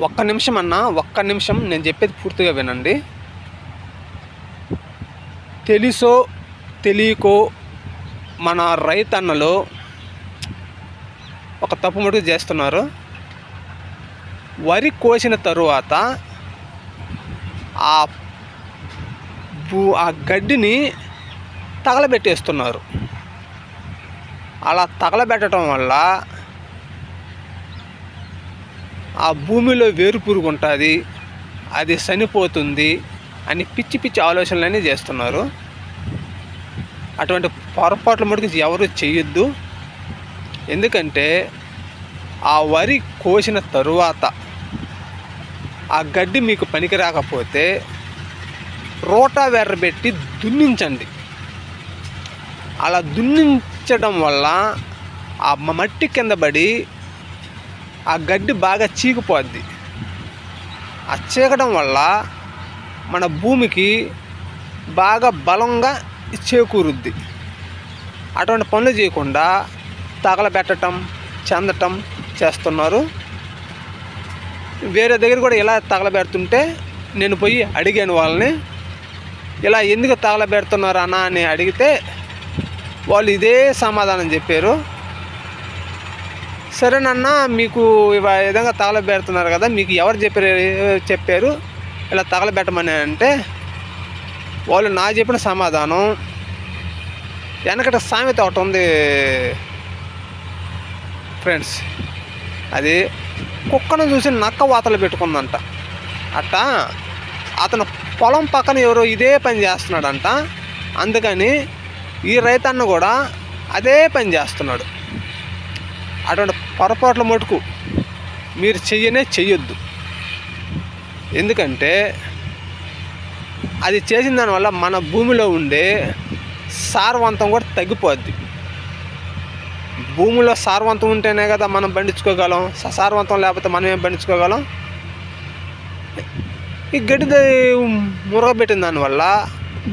ఒక్క నిమిషం అన్నా ఒక్క నిమిషం నేను చెప్పేది పూర్తిగా వినండి. తెలుసో తెలియకో మన రైతన్నలు ఒక తప్పు మటుకు చేస్తున్నారు. వరి కోసిన తరువాత ఆ భూ ఆ గడ్డిని తగలబెట్టేస్తున్నారు. అలా తగలబెట్టడం వల్ల ఆ భూమిలో వేరు పురుగు ఉంటుంది అది చనిపోతుంది అని పిచ్చి పిచ్చి ఆలోచనలన్నీ చేస్తున్నారు. అటువంటి పొరపాట్ల మటుకు ఎవరు చేయొద్దు. ఎందుకంటే ఆ వరి కోసిన తరువాత ఆ గడ్డి మీకు పనికి రాకపోతే రోటా వెర్ర పెట్టి దున్నించండి. అలా దున్నించడం వల్ల ఆ మట్టి కింద పడి ఆ గడ్డి బాగా చీకిపోద్ది. ఆ చీకడం వల్ల మన భూమికి బాగా బలంగా చేకూరుద్ది. అటువంటి పనులు చేయకుండా తగలబెట్టడం చెందటం చేస్తున్నారు. వేరే దగ్గర కూడా ఇలా తగలబెడుతుంటే నేను పోయి అడిగాను వాళ్ళని ఇలా ఎందుకు తగలబెడుతున్నారు అన్న? అని అడిగితే వాళ్ళు ఇదే సమాధానం చెప్పారు. సరేనన్నా మీకు ఈ విధంగా తగలబెడుతున్నారు కదా మీకు ఎవరు చెప్పారు చెప్పారు? ఇలా తగలబెట్టమని అంటే వాళ్ళు నా చెప్పిన సమాధానం వెనకట సామెత ఒకటి ఉంది ఫ్రెండ్స్. అది కుక్కను చూసి నక్క వాతలు పెట్టుకుందంట. అట్ట అతను పొలం పక్కన ఎవరో ఇదే పని చేస్తున్నాడంట. అందుకని ఈ రైతన్న కూడా అదే పని చేస్తున్నాడు. అటువంటి పొరపాట్ల మటుకు మీరు చెయ్యనే చెయ్యొద్దు. ఎందుకంటే అది చేసిన దానివల్ల మన భూమిలో ఉండే సారవంతం కూడా తగ్గిపోద్ది. భూమిలో సారవంతం ఉంటేనే కదా మనం పండించుకోగలం సారవంతం లేకపోతే మనం ఏం పండించుకోగలం? ఈ గడ్డి మురగబెట్టిన దానివల్ల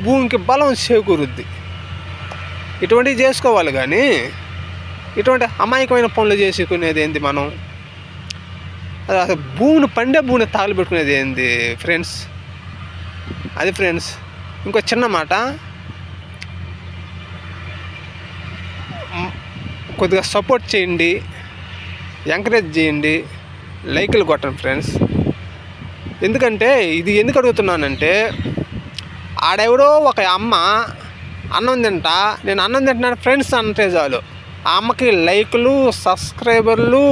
భూమికి బలం చేకూరుద్ది. ఇటువంటివి చేసుకోవాలి కానీ ఇటువంటి అమాయకమైన పనులు చేసుకునేది ఏంది మనం? అది అసలు భూమిని పండే భూమిని తగలబెట్టుకునేది ఏంది ఫ్రెండ్స్ అది ఫ్రెండ్స్ ఇంకో చిన్న మాట. కొద్దిగా సపోర్ట్ చేయండి ఎంకరేజ్ చేయండి లైకులు కొట్టండి ఫ్రెండ్స్ ఎందుకంటే ఇది ఎందుకు అడుగుతున్నానంటే ఆడెవడో ఒక అమ్మ అన్నం తింటా నేను అన్నం తింటున్నాను ఫ్రెండ్స్ అంటే చాలు. ఆమెకి లైకులు సబ్స్క్రైబర్లు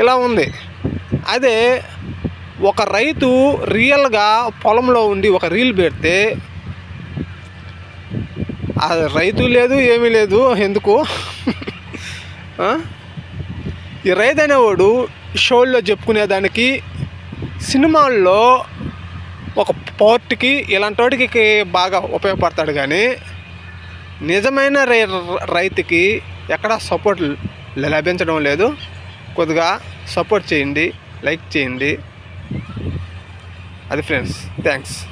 ఇలా ఉంది. అదే ఒక రైతు రియల్గా పొలంలో ఉండి ఒక రీల్ పెడితే ఆ రైతు లేదు ఏమీ లేదు ఎందుకు? ఈ రైతు అనేవాడు షోల్లో చెప్పుకునేదానికి సినిమాల్లో ఒక పోర్ట్కి ఇలాంటి వాటికి బాగా ఉపయోగపడతాడు కానీ నిజమైన రై రైతుకి ఎక్కడా సపోర్ట్ లభించడం లేదు. కొద్దిగా సపోర్ట్ చేయండి లైక్ చేయండి. అది ఫ్రెండ్స్ థ్యాంక్స్.